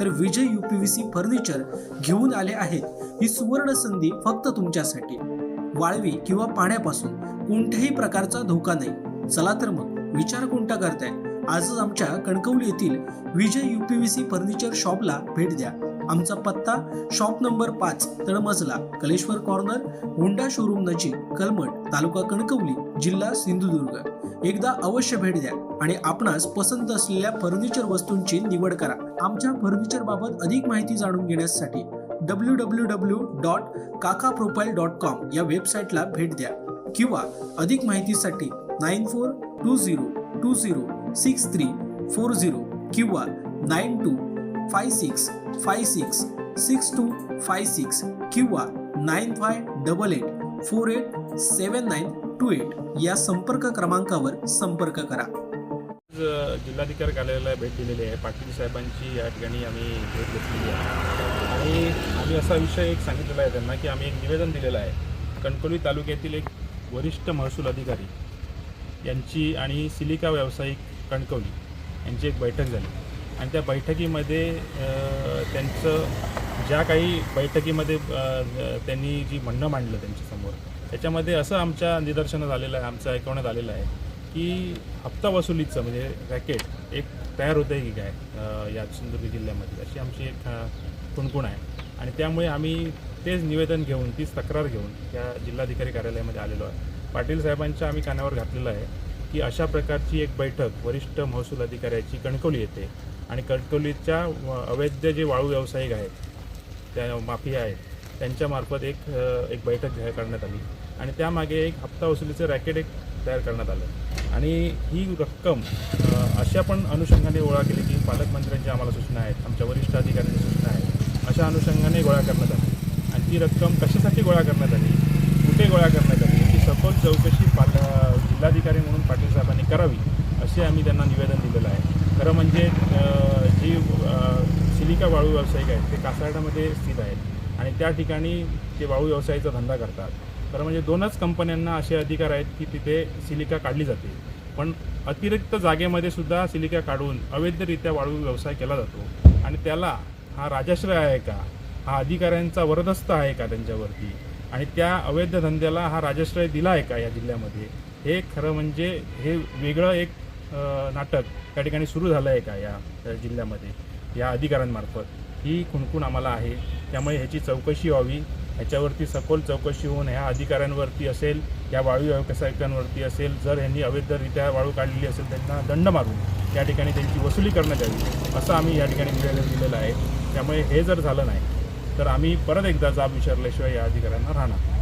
तर विजय UPVC furniture घेऊन आले आहेत. ही सुवर्ण संधी फक्त तुमच्यासाठी. वाळवी किंवा पाण्यापासून कोणत्याही प्रकारचा धोका नाही. चला तर मग विचार कोणता करताय? आजच आमच्या कणकवली येथील विजय युपीव्हीसी फर्निचर शॉपला भेट द्या. आमचा पत्ता शॉप नंबर पाच तळमजला कलेश्वर कॉर्नर होंडा शोरूम नजीक कलमट तालुका कणकवली जिल्हा सिंधुदुर्ग. एकदा अवश्य भेट द्या आणि आपणास पसंत असलेल्या फर्निचर वस्तूंची निवड करा. आमच्या फर्निचर बाबत अधिक माहिती जाणून घेण्यासाठी W W W dot Kaka profile dot com या वेबसाईटला भेट द्या. किंवा अधिक माहितीसाठी nine four two zero two zero six three four zero किंवा nine two five six five six six two five six किंवा nine five double eight four eight seven nine two eight या संपर्क क्रमांकावर संपर्क करा. आज जिल्हाधिकारी कार्यालयाला भेट दिलेली आहे. पाटील साहेबांची या ठिकाणी आम्ही भेट घेतलेली आहे. आणि आम्ही असा विषय एक सांगितलेला आहे त्यांना की आम्ही एक निवेदन दिलेलं आहे. कणकवली तालुक्यातील एक वरिष्ठ महसूल अधिकारी यांची आणि सिलिका व्यावसायिक कणकवली यांची एक बैठक झाली. आणि त्या बैठकीमध्ये त्यांचं ज्या काही बैठकीमध्ये त्यांनी जी म्हणणं मांडलं त्यांच्यासमोर त्याच्यामध्ये असं आमच्या निदर्शनात आलेलं आहे आमचं ऐकवण्यात आलेलं आहे. की हप्ता वसुलीचं म्हणजे रॅकेट एक तयार होतं आहे की काय या सिंधुदुर्ग जिल्ह्यामध्ये अशी आमची एक कुणकुण आहे. आणि त्यामुळे आम्ही तेच निवेदन घेऊन तीच तक्रार घेऊन त्या जिल्हाधिकारी कार्यालयामध्ये आलेलो आहे. पाटील साहेबांच्या आम्ही कानावर घातलेलं आहे की अशा प्रकारची एक बैठक वरिष्ठ महसूल अधिकाऱ्याची कणकवली येते. आणि कणकवलीच्या व- अवैध जे वाळू व्यावसायिक आहेत त्या माफिया आहेत त्यांच्यामार्फत एक एक बैठक घ्या करण्यात आली. आणि त्यामागे एक हप्ता वसुलीचं रॅकेट एक तयार करण्यात आलं. आणि ही रक्कम अशा पण अनुषंगाने गोळा केली की पालकमंत्र्यांच्या आम्हाला सूचना आहेत आमच्या वरिष्ठ अधिकाऱ्यांची सूचना आहेत. अशा अनुषंगाने गोळा करण्यात आली. आणि ती रक्कम कशासाठी गोळा करण्यात आली? कुठे गोळा करण्यात आली? ती सखोल चौकशी पाल जिल्हाधिकारी म्हणून पाटील साहेबांनी करावी असे आम्ही त्यांना निवेदन दिलेलं आहे. खरं म्हणजे जी सिलिका वाळू व्यावसायिक आहेत ते कासारडामध्ये स्थित आहेत. आणि त्या ठिकाणी ते वाळू व्यवसायाचा धंदा करतात. खरं म्हणजे दोनच कंपन्यांना असे अधिकार आहेत की तिथे सिलिका काढली जाते. पण अतिरिक्त जागेमध्ये सुद्धा सिलिका काढून अवैधरित्या वाळू व्यवसाय केला जातो. आणि त्याला हा राजाश्रय आहे का? हा अधिकाऱ्यांचा वरदस्त आहे का त्यांच्यावरती? आणि त्या अवैध धंद्याला हा राजाश्रय दिला आहे का या जिल्ह्यामध्ये? हे खरं म्हणजे हे वेगळं एक नाटक त्या ठिकाणी सुरू झालं आहे का या जिल्ह्यामध्ये या अधिकाऱ्यांमार्फत? ही खुणखुण आम्हाला आहे. त्यामुळे ह्याची चौकशी व्हावी. ह्याच्यावरती सखोल चौकशी होऊन ह्या अधिकाऱ्यांवरती असेल या वाळू व्यावसायिकांवरती असेल जर ह्यांनी अवैधरित्या वाळू काढलेली असेल त्यांना दंड मारून या ठिकाणी त्यांची वसुली करण्यात यावी असं आम्ही या ठिकाणी निवेदन दिलेलं आहे. त्यामुळे हे जर झालं नाही तर आम्ही परत एकदा जाब विचारल्याशिवाय या अधिकाऱ्यांना राहणार